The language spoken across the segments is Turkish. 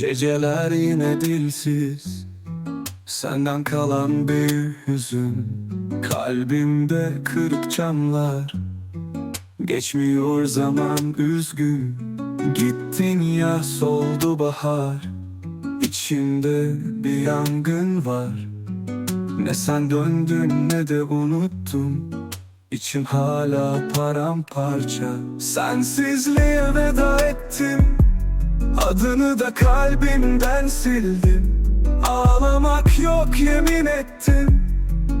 Geceler yine dilsiz Senden kalan bir hüzün. Kalbimde kırık camlar Geçmiyor zaman üzgün. Gittin ya soldu bahar İçimde bir yangın var. Ne sen döndün ne de unuttum İçim hala paramparça. Sensizliğe veda ettim Adını da kalbimden sildim. Ağlamak yok yemin ettim.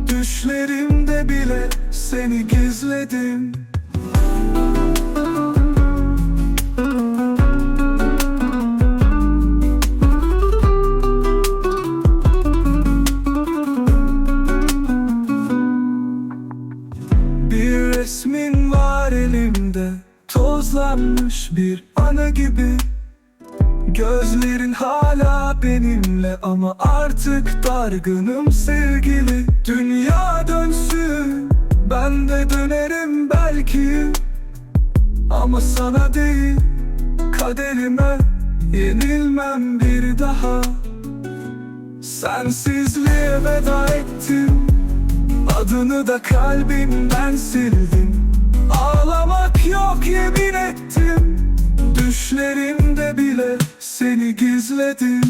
Düşlerimde bile seni gizledim. Bir resmin var elimde. Tozlanmış bir anı gibi Gözlerin hala benimle ama artık dargınım sevgili. Dünya dönsün ben de dönerim belki. Ama sana değil kaderime yenilmem bir daha. Sensizliğe veda ettim Adını da kalbimden sildim Ağlamak yok yemin ettim. Düşlerimde bile seni gizledim.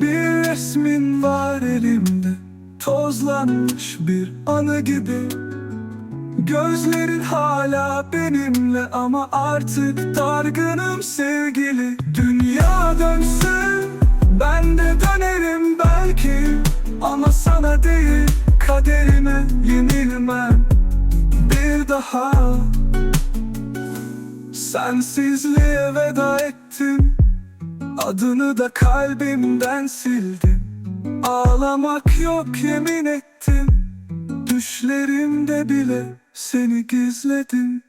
Bir resmin var elimde. Tozlanmış bir anı gibi. Gözlerin hala benimle ama artık dargınım sevgili belki Ama sana değil kaderime yenilmem. Bir daha Sensizliğe veda ettim. Adını da kalbimden sildim. Ağlamak yok yemin ettim. Düşlerimde bile seni gizledim